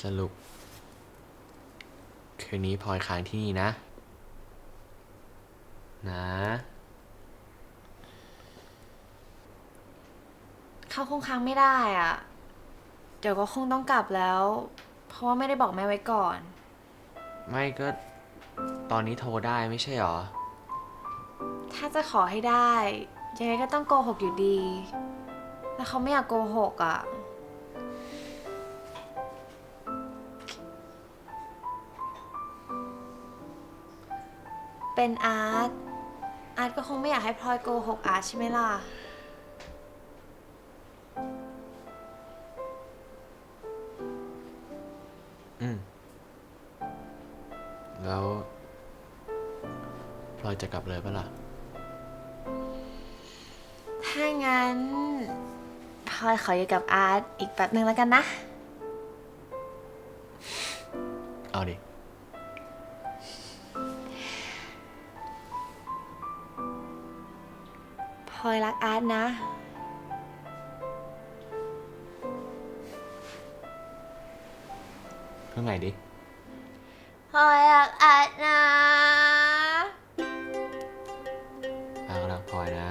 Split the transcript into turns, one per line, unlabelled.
สรุป คืนนี้พลอยค้างที่นี่นะ นะ
เขาคงค้างไม่ได้อะ เดี๋ยวก็คงต้องกลับแล้ว เพราะว่าไม่ได้บอกแม่ไว้ก่อน
ไม่ก็ตอนนี้โทรได้ไม่ใช่หรอ
ถ้าจะขอให้ได้ ยังไงก็ต้องโกหกอยู่ดี แล้วเขาไม่อยากโกหกอะ เป็นอาร์ต อาร์ตก็คงไม่อยากให้พลอยโกหกอาร์ตใช่ไหมล่ะ
อืม แล้วพลอยจะกลับเลยปะล่ะ
ถ้างั้นพลอยขออยู่กับอาร์ตอีกแป๊บนึงแล้วกันนะ
เอาดิ
ลอยรักอาร์ตนะ
เพิ่งไหนดิ
พลอยรักอาร์ตนะ
อาก็รักพลอยนะ